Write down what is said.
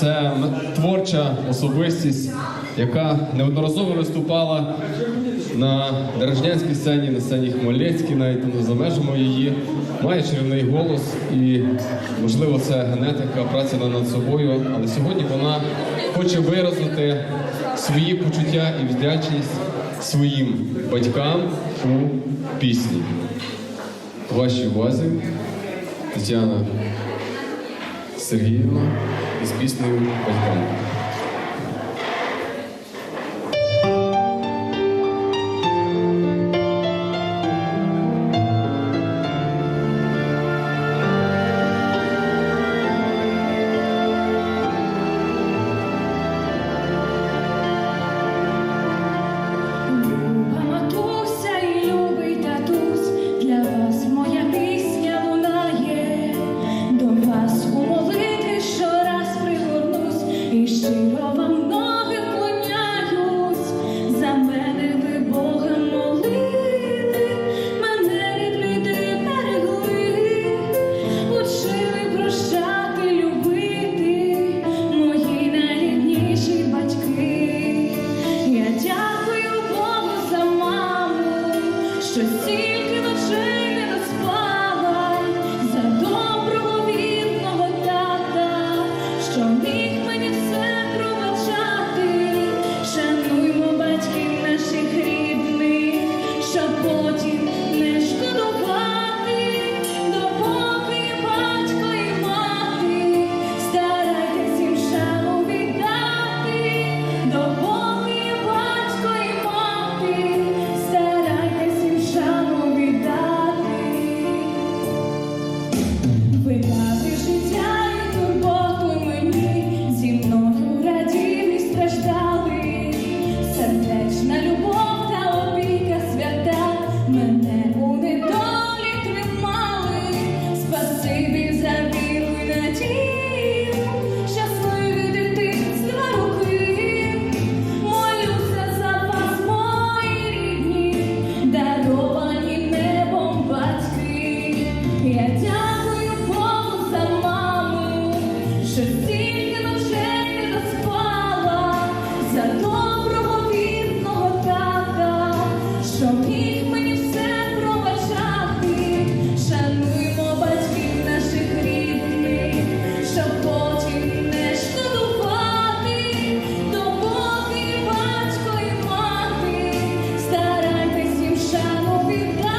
Це творча особистість, яка неодноразово виступала на Дорожнянській сцені, на сцені Хмельницькій, навіть ну, за межами її. Має чарівний голос і, можливо, це генетика, праця над собою. Але сьогодні вона хоче виразити свої почуття і вдячність своїм батькам у пісні. Вашій увазі Тетяна Сергіївна із піснею батькам. Що Спасибі за білу руки, молюся за вас, даровані небом батьки. Я дякую Богу за маму, що стільки ночей не доспала, за доброго вірного тата, що мій. Happy.